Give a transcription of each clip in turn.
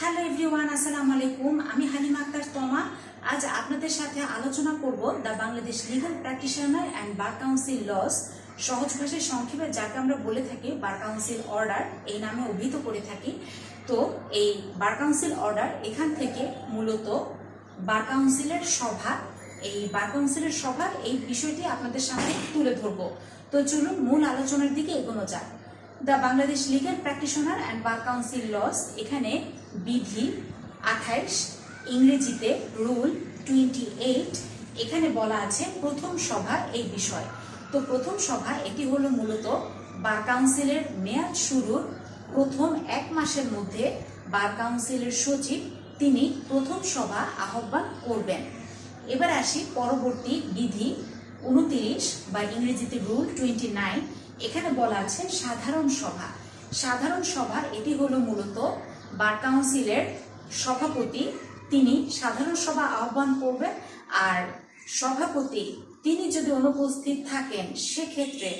Hello everyone আসসালামু আলাইকুম আমি হালিমা আক্তার তমা। আজ আপনাদের সাথে আলোচনা করব the Bangladesh legal practitioner and bar council laws সহজ ভাষায় সংক্ষেপে যাকে আমরা বলে থাকি বার কাউন্সিল অর্ডার এই নামে অভিহিত করে থাকি। তো এই বার কাউন্সিল অর্ডার এখান থেকে মূলত বার কাউন্সিলের সভা, এই বার কাউন্সিলের সভার এই বিষয়টি আপনাদের সামনে তুলে ধরবো। তো চলুন মূল আলোচনার দিকে এগোনো যাক। The Bangladesh legal practitioner and bar council laws, এখানে বিধি, আঠাইশ, ইংরেজিতে রুল টোয়েন্টি এইট, এখানে বলা আছে প্রথম সভা এই বিষয়। তো প্রথম সভা এটি হলো মূলত বার কাউন্সিলের মেয়াদ শুরুর প্রথম এক মাসের মধ্যে বার কাউন্সিলের সচিব তিনি প্রথম সভা আহ্বান করবেন। এবার আসি পরবর্তী বিধি, উনতিরিশ বা ইংরেজিতে রুল টোয়েন্টি নাইন এখানে বলা আছে সাধারণ সভা। সাধারণ সভা এটি হলো মূলত বার কাউন্সিলের সভাপতি, তিনি সাধারণ সভা আহ্বান করবেন আর সভাপতি, তিনি যদি অনুপস্থিত থাকেন, সেক্ষেত্রে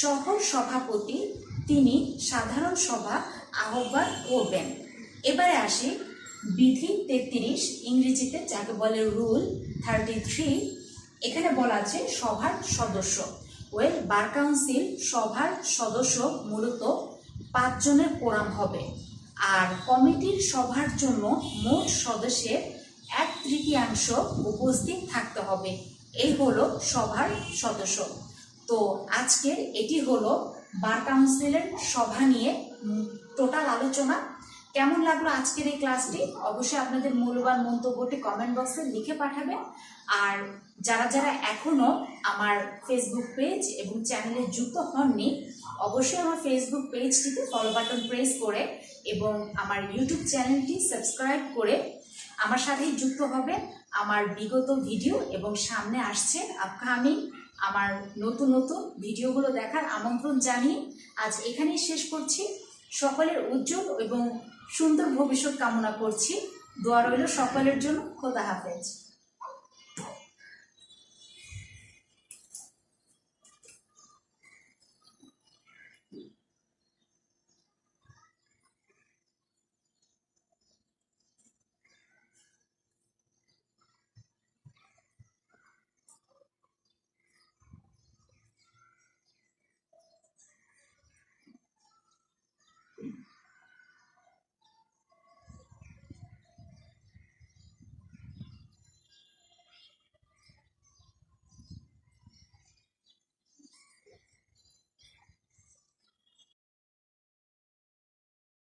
সহ সভাপতি, তিনি সাধারণ সভা আহ্বান করবেন। এবারে আসি বিধি তেত্রিশ, ইংরেজিতে যাকে বলে রুল থার্টি থ্রি, এখানে বলা আছে সভার সদস্য। ওয়েল বার কাউন্সিল সভার সদস্য মূলত পাঁচজনের কোরাম হবে। আর কমিটির সভার জন্য মোট সদস্যের এক তৃতীয়াংশ উপস্থিত থাকতে হবে। এই হলো সভার সদস্য। তো আজকের এটি হলো বার কাউন্সিলের সভা নিয়ে টোটাল আলোচনা। কেমন লাগল আজকের এই ক্লাসটি? অবশ্যই আপনাদের মূল্যবান মন্তব্যটি কমেন্ট বক্সে লিখে পাঠাবেন। আর যারা যারা এখনও আমার ফেসবুক পেজ এবং চ্যানেলে যুক্ত হননি, অবশ্যই আমার ফেসবুক পেজটিতে ফলো বাটন প্রেস করে এবং আমার ইউটিউব চ্যানেলটি সাবস্ক্রাইব করে আমার সাথেই যুক্ত হবে আমার বিগত ভিডিও এবং সামনে আসছে আপকামিং আমার নতুন নতুন ভিডিওগুলো দেখার আমন্ত্রণ জানিয়ে আজ এখানেই শেষ করছি। সকলের উজ্জ্বল এবং সুন্দর ভবিষ্যৎ কামনা করছি। দোয়া রইল সকলের জন্য। খোদা হাফেজ।